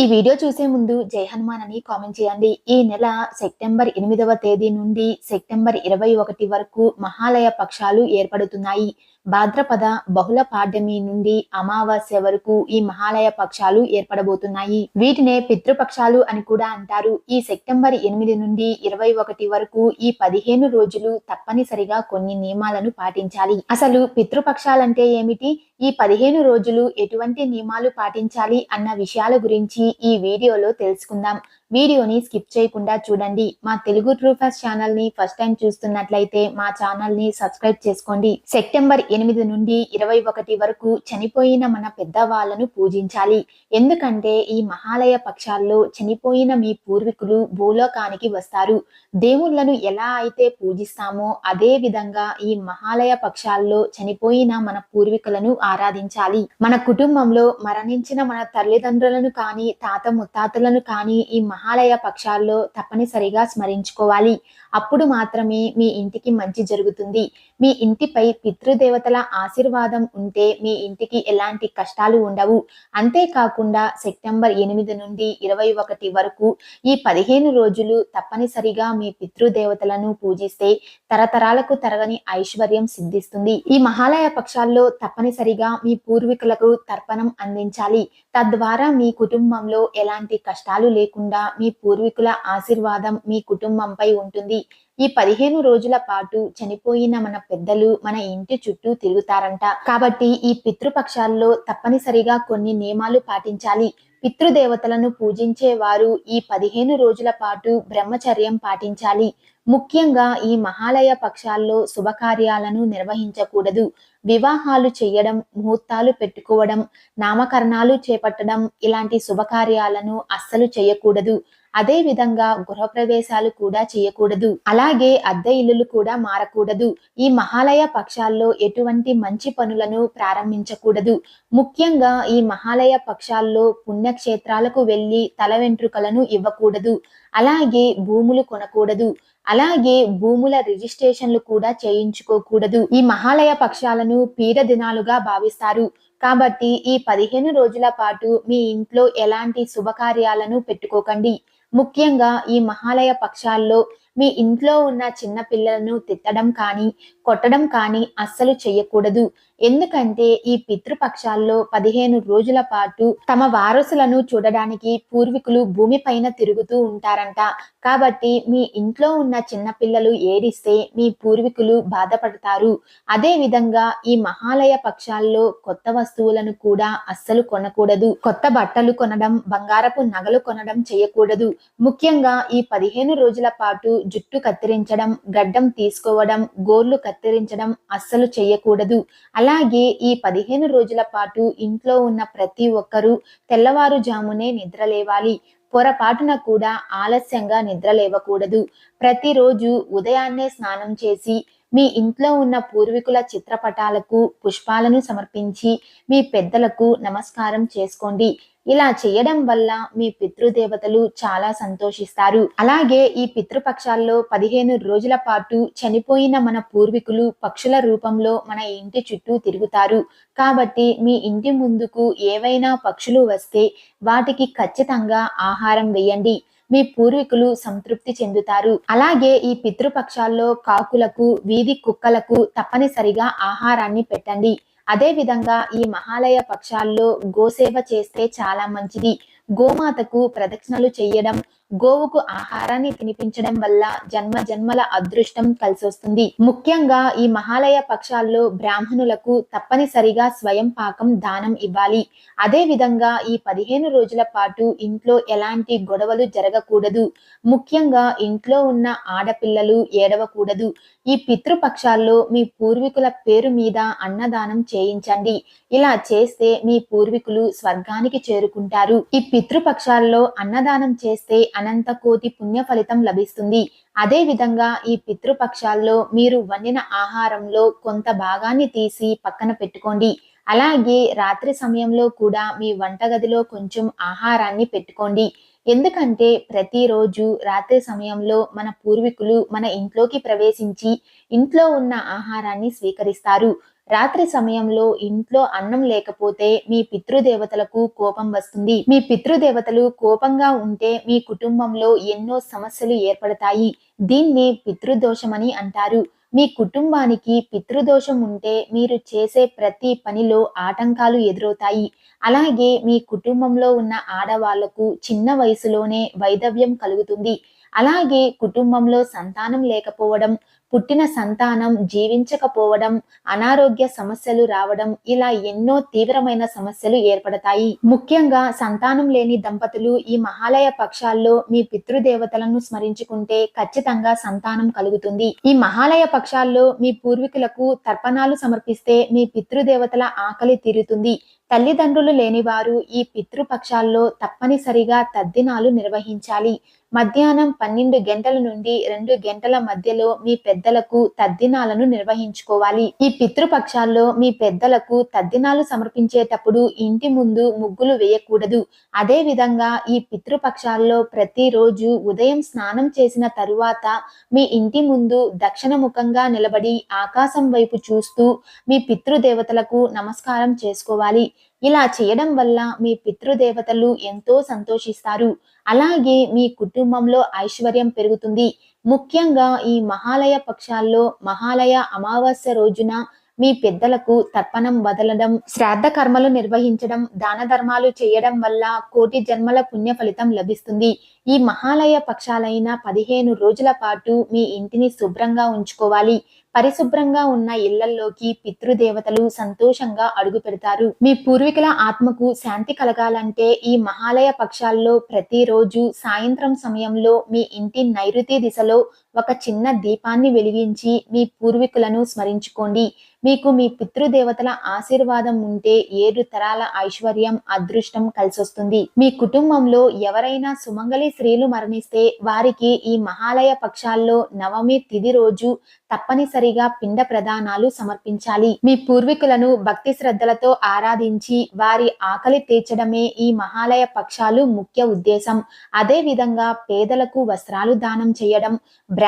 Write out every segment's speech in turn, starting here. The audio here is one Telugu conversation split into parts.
ఈ వీడియో చూసే ముందు జై హనుమాన్ అని కామెంట్ చేయండి. ఈ నెల సెప్టెంబర్ ఎనిమిదవ తేదీ నుండి సెప్టెంబర్ ఇరవై ఒకటి వరకు మహాలయ పక్షాలు ఏర్పడుతున్నాయి. భాద్రపద బహుళ పాడ్యమి నుండి అమావాస్య వరకు ఈ మహాలయ పక్షాలు ఏర్పడబోతున్నాయి. వీటినే పితృపక్షాలు అని కూడా అంటారు. ఈ సెప్టెంబర్ ఎనిమిది నుండి ఇరవై ఒకటి వరకు ఈ పదిహేను రోజులు తప్పనిసరిగా కొన్ని నియమాలను పాటించాలి. అసలు పితృపక్షాలంటే ఏమిటి? ఈ పదిహేను రోజులు ఎటువంటి నియమాలు పాటించాలి అన్న విషయాల గురించి ఈ వీడియోలో తెలుసుకుందాం. వీడియోని స్కిప్ చేయకుండా చూడండి. మా తెలుగు ట్రూఫర్స్ ఛానల్ని ఫస్ట్ టైం చూస్తున్నట్లయితే మా ఛానల్ని సబ్స్క్రైబ్ చేసుకోండి. సెప్టెంబర్ ఎనిమిది నుండి ఇరవై ఒకటి వరకు చనిపోయిన మన పెద్దవాళ్ళను పూజించాలి. ఎందుకంటే ఈ మహాలయ పక్షాల్లో చనిపోయిన మీ పూర్వీకులు భూలోకానికి వస్తారు. దేవుళ్ళను ఎలా అయితే పూజిస్తామో అదే విధంగా ఈ మహాలయ పక్షాల్లో చనిపోయిన మన పూర్వీకులను ఆరాధించాలి. మన కుటుంబంలో మరణించిన మన తల్లిదండ్రులను కానీ తాత ముత్తాతలను కానీ ఈ మహాలయ పక్షాల్లో తప్పనిసరిగా స్మరించుకోవాలి. అప్పుడు మాత్రమే మీ ఇంటికి మంచి జరుగుతుంది. మీ ఇంటిపై పితృదేవతల ఆశీర్వాదం ఉంటే మీ ఇంటికి ఎలాంటి కష్టాలు ఉండవు. అంతేకాకుండా సెప్టెంబర్ ఎనిమిది నుండి ఇరవై ఒకటి వరకు ఈ పదిహేను రోజులు తప్పనిసరిగా మీ పితృదేవతలను పూజిస్తే తరతరాలకు తరగని ఐశ్వర్యం సిద్ధిస్తుంది. ఈ మహాలయ పక్షాల్లో తప్పనిసరిగా మీ పూర్వీకులకు తర్పణం అందించాలి. తద్వారా మీ కుటుంబంలో ఎలాంటి కష్టాలు లేకుండా మీ పూర్వీకుల ఆశీర్వాదం మీ కుటుంబంపై ఉంటుంది. ఈ పదిహేను రోజుల పాటు చనిపోయిన మన పెద్దలు మన ఇంటి చుట్టూ తిరుగుతారంట. కాబట్టి ఈ పితృపక్షాల్లో తప్పనిసరిగా కొన్ని నియమాలు పాటించాలి. పితృదేవతలను పూజించేవారు ఈ పదిహేను రోజుల పాటు బ్రహ్మచర్యం పాటించాలి. ముఖ్యంగా ఈ మహాలయ పక్షాల్లో శుభకార్యాలను నిర్వహించకూడదు. వివాహాలు చేయడం ముహూర్తాలు పెట్టుకోవడం నామకరణాలు చేపట్టడం ఇలాంటి శుభకార్యాలను అస్సలు చేయకూడదు. అదే విధంగా గృహప్రవేశాలు కూడా చేయకూడదు. అలాగే అద్దె ఇల్లులు కూడా మారకూడదు. ఈ మహాలయ పక్షాల్లో ఎటువంటి మంచి పనులను ప్రారంభించకూడదు. ముఖ్యంగా ఈ మహాలయ పక్షాల్లో పుణ్యక్షేత్రాలకు వెళ్ళి తల వెంట్రుకలను ఇవ్వకూడదు. అలాగే భూములు కొనకూడదు. అలాగే భూముల రిజిస్ట్రేషన్లు కూడా చేయించుకోకూడదు. ఈ మహాలయ పక్షాలను పీడ దినాలుగా భావిస్తారు. కాబట్టి ఈ పదిహేను రోజుల పాటు మీ ఇంట్లో ఎలాంటి శుభకార్యాలను పెట్టుకోకండి. ముఖ్యంగా ఈ మహాలయ పక్షాల్లో మీ ఇంట్లో ఉన్న చిన్న పిల్లలను తిట్టడం కానీ కొట్టడం కానీ అస్సలు చేయకూడదు ఎందుకంటే ఈ పితృపక్షాల్లో పదిహేను రోజుల పాటు తమ వారసులను చూడడానికి పూర్వీకులు భూమిపైన తిరుగుతూ ఉంటారంట. కాబట్టి మీ ఇంట్లో ఉన్న చిన్న పిల్లలు ఏడిస్తే మీ పూర్వీకులు బాధపడతారు. అదే విధంగా ఈ మహాలయ పక్షాల్లో కొత్త వస్తువులను కూడా అస్సలు కొనకూడదు. కొత్త బట్టలు కొనడం బంగారపు నగలు కొనడం చేయకూడదు ముఖ్యంగా ఈ పదిహేను రోజుల పాటు జుట్టు కత్తిరించడం గడ్డం తీసుకోవడం గోర్లు కత్తిరించడం అస్సలు చేయకూడదు అలాగే ఈ పదిహేను రోజుల పాటు ఇంట్లో ఉన్న ప్రతి ఒక్కరూ తెల్లవారుజామునే నిద్రలేవాలి. పొరపాటున కూడా ఆలస్యంగా నిద్రలేవకూడదు. ప్రతిరోజు ఉదయాన్నే స్నానం చేసి మీ ఇంట్లో ఉన్న పూర్వీకుల చిత్రపటాలకు పుష్పాలను సమర్పించి మీ పెద్దలకు నమస్కారం చేసుకోండి. ఇలా చేయడం వల్ల మీ పితృదేవతలు చాలా సంతోషిస్తారు. అలాగే ఈ పితృపక్షాల్లో పదిహేను రోజుల పాటు చనిపోయిన మన పూర్వీకులు పక్షుల రూపంలో మన ఇంటి చుట్టూ తిరుగుతారు. కాబట్టి మీ ఇంటి ముందుకు ఏవైనా పక్షులు వస్తే వాటికి ఖచ్చితంగా ఆహారం వేయండి. మీ పూర్వీకులు సంతృప్తి చెందుతారు. అలాగే ఈ పితృపక్షాల్లో కాకులకు వీధి కుక్కలకు తప్పనిసరిగా ఆహారాన్ని పెట్టండి. అదే విధంగా ఈ మహాలయ పక్షాల్లో గోసేవ చేస్తే చాలా మంచిది. గోమాతకు ప్రదక్షిణలు చేయడం గోవుకు ఆహారాన్ని తినిపించడం వల్ల జన్మ జన్మల అదృష్టం కలిసి వస్తుంది ముఖ్యంగా ఈ మహాలయ పక్షాల్లో బ్రాహ్మణులకు తప్పనిసరిగా స్వయం పాకం దానం ఇవ్వాలి. అదే విధంగా ఈ పదిహేను రోజుల పాటు ఇంట్లో ఎలాంటి గొడవలు జరగకూడదు. ముఖ్యంగా ఇంట్లో ఉన్న ఆడపిల్లలు ఏడవకూడదు. ఈ పితృపక్షాల్లో మీ పూర్వీకుల పేరు మీద అన్నదానం చేయించండి. ఇలా చేస్తే మీ పూర్వీకులు స్వర్గానికి చేరుకుంటారు. ఈ పితృపక్షాల్లో అన్నదానం చేస్తే అనంత కోటి పుణ్య ఫలితం లభిస్తుంది. అదే విధంగా ఈ పితృపక్షాల్లో మీరు వండిన ఆహారంలో కొంత భాగాన్ని తీసి పక్కన పెట్టుకోండి. అలాగే రాత్రి సమయంలో కూడా మీ వంటగదిలో కొంచెం ఆహారాన్ని పెట్టుకోండి. ఎందుకంటే ప్రతిరోజు రాత్రి సమయంలో మన పూర్వీకులు మన ఇంట్లోకి ప్రవేశించి ఇంట్లో ఉన్న ఆహారాన్ని స్వీకరిస్తారు. రాత్రి సమయంలో ఇంట్లో అన్నం లేకపోతే మీ పితృదేవతలకు కోపం వస్తుంది. మీ పితృదేవతలు కోపంగా ఉంటే మీ కుటుంబంలో ఎన్నో సమస్యలు ఏర్పడతాయి. దీన్ని పితృదోషమని అంటారు. మీ కుటుంబానికి పితృదోషం ఉంటే మీరు చేసే ప్రతి పనిలో ఆటంకాలు ఎదురవుతాయి. అలాగే మీ కుటుంబంలో ఉన్న ఆడవాళ్ళకు చిన్న వయసులోనే వైదవ్యం కలుగుతుంది. అలాగే కుటుంబంలో సంతానం లేకపోవడం పుట్టిన సంతానం జీవించకపోవడం అనారోగ్య సమస్యలు రావడం ఇలా ఎన్నో తీవ్రమైన సమస్యలు ఏర్పడతాయి. ముఖ్యంగా సంతానం లేని దంపతులు ఈ మహాలయ పక్షాల్లో మీ పితృదేవతలను స్మరించుకుంటే ఖచ్చితంగా సంతానం కలుగుతుంది. ఈ మహాలయ పక్షాల్లో మీ పూర్వీకులకు తర్పణాలు సమర్పిస్తే మీ పితృదేవతల ఆకలి తీరుతుంది. తల్లిదండ్రులు లేనివారు ఈ పితృపక్షాల్లో తప్పనిసరిగా తద్దినాలు నిర్వహించాలి. మధ్యాహ్నం పన్నెండు గంటల నుండి రెండు గంటల మధ్యలో మీ పెద్దలకు తద్దినాలను నిర్వహించుకోవాలి. ఈ పితృపక్షాల్లో మీ పెద్దలకు తద్దినాలు సమర్పించేటప్పుడు ఇంటి ముందు ముగ్గులు వేయకూడదు. అదే విధంగా ఈ పితృపక్షాల్లో ప్రతిరోజు ఉదయం స్నానం చేసిన తరువాత మీ ఇంటి ముందు దక్షిణ ముఖంగా నిలబడి ఆకాశం వైపు చూస్తూ మీ పితృదేవతలకు నమస్కారం చేసుకోవాలి. ఇలా చేయడం వల్ల మీ పితృదేవతలు ఎంతో సంతోషిస్తారు. అలాగే మీ కుటుంబంలో ఐశ్వర్యం పెరుగుతుంది. ముఖ్యంగా ఈ మహాలయ పక్షాల్లో మహాలయ అమావాస్య రోజున మీ పెద్దలకు తర్పణం వదలడం శ్రాద్ధ కర్మలు నిర్వహించడం దాన ధర్మాలు చేయడం వల్ల కోటి జన్మల పుణ్య ఫలితం లభిస్తుంది. ఈ మహాలయ పక్షాలైన పదిహేను రోజుల పాటు మీ ఇంటిని శుభ్రంగా ఉంచుకోవాలి. పరిశుభ్రంగా ఉన్న ఇళ్ళల్లోకి పితృదేవతలు సంతోషంగా అడుగు పెడతారు. మీ పూర్వీకుల ఆత్మకు శాంతి కలగాలంటే ఈ మహాలయ పక్షాల్లో ప్రతిరోజు సాయంత్రం సమయంలో మీ ఇంటి నైరుతి దిశలో ఒక చిన్న దీపాన్ని వెలిగించి మీ పూర్వీకులను స్మరించుకోండి. మీకు మీ పితృదేవతల ఆశీర్వాదం ఉంటే ఏడు తరాల ఐశ్వర్యం అదృష్టం కలిసొస్తుంది. మీ కుటుంబంలో ఎవరైనా సుమంగళి స్త్రీలు మరణిస్తే వారికి ఈ మహాలయ పక్షాల్లో నవమి తిది రోజు తప్పనిసరిగా పిండ ప్రదానాలు సమర్పించాలి. మీ పూర్వీకులను భక్తి శ్రద్ధలతో ఆరాధించి వారి ఆకలి తీర్చడమే ఈ మహాలయ పక్షాలు ముఖ్య ఉద్దేశం. అదే విధంగా పేదలకు వస్త్రాలు దానం చేయడం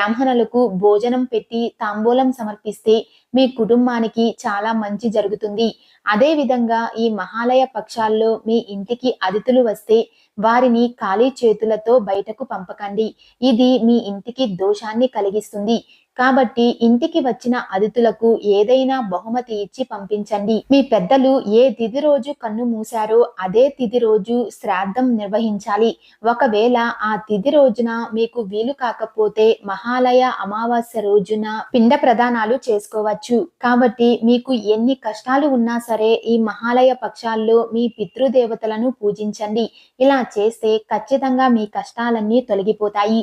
బ్రాహ్మణులకు భోజనం పెట్టి తాంబూలం సమర్పిస్తే మీ కుటుంబానికి చాలా మంచి జరుగుతుంది. అదే విధంగా ఈ మహాలయ పక్షాల్లో మీ ఇంటికి అతిథులు వస్తే వారిని ఖాళీ చేతులతో బయటకు పంపకండి. ఇది మీ ఇంటికి దోషాన్ని కలిగిస్తుంది. కాబట్టి ఇంటికి వచ్చిన అతిథులకు ఏదైనా బహుమతి ఇచ్చి పంపించండి. మీ పెద్దలు ఏ తిథి రోజు కన్ను మూశారో అదే తిథి రోజు శ్రాద్ధం నిర్వహించాలి. ఒకవేళ ఆ తిథి రోజున మీకు వీలు కాకపోతే మహాలయ అమావాస్య రోజున పిండ ప్రదానాలు చేసుకోవచ్చు. కాబట్టి మీకు ఎన్ని కష్టాలు ఉన్నా సరే ఈ మహాలయ పక్షాల్లో మీ పితృదేవతలను పూజించండి. ఇలా చేస్తే ఖచ్చితంగా మీ కష్టాలన్నీ తొలగిపోతాయి.